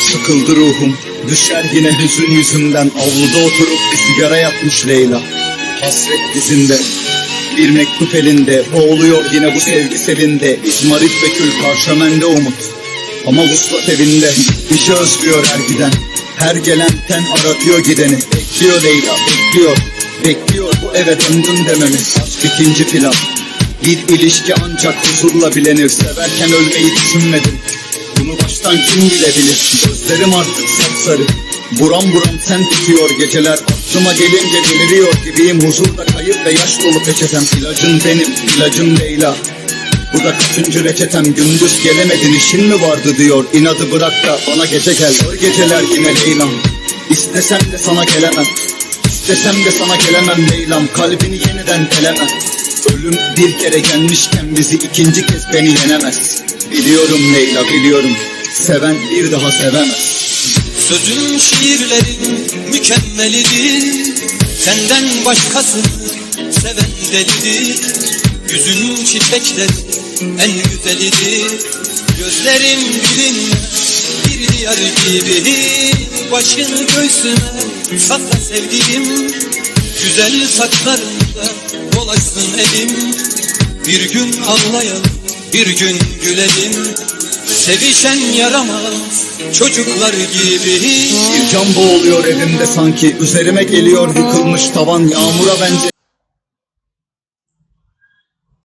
Sıkıldı ruhum Düşer yine hüzün yüzünden. Avluda oturup bir sigara yapmış Leyla. Hasret dizinde Bir mektup elinde. Boğuluyor yine bu sevgi selinde. İzmarit ve kül karşımende umut. Ama vuslat evinde İşi özlüyor her giden Her gelen ten aratıyor gideni. Bekliyor Leyla bekliyor. Bekliyor bu eve döndüm dememiz. İkinci plan. Bir ilişki ancak huzurla bilenir. Severken ölmeyi düşünmedim. Bunu baştan kim bilebilir? Gözlerim artık sapsarı. Buram buram sen tutuyor geceler. Aklıma gelince deliriyor gibiyim. Huzurda kayıp ve yaş dolu peçetem İlacın benim, ilacın Leyla Bu da kaçıncı reçetem Gündüz gelemedin işin mi vardı diyor. İnadı bırak da bana gece gel Ağır geceler yine Leyla'm. İstesem de sana gelemem İstesem de sana gelemem Leyla'm. Kalbini yeniden telemem Ölüm bir kere gelmişken bizi ikinci kez beni yenemez. Biliyorum Leyla biliyorum. Seven bir daha sevemez. Sözün şiirlerin mükemmelidir. Senden başkasını seven delidir Yüzünün çiçekleri en güzelidir. Gözlerim bilinmez bir diyar gibi. Başını göğsüme sakla sevdiğim Güzel saçlarında dolaşsın elim. Bir gün ağlayalım bir gün gülelim. Sevişen yaramaz çocuklar gibi. Can boğuluyor evimde sanki Üzerime geliyor yıkılmış tavan Yağmura benze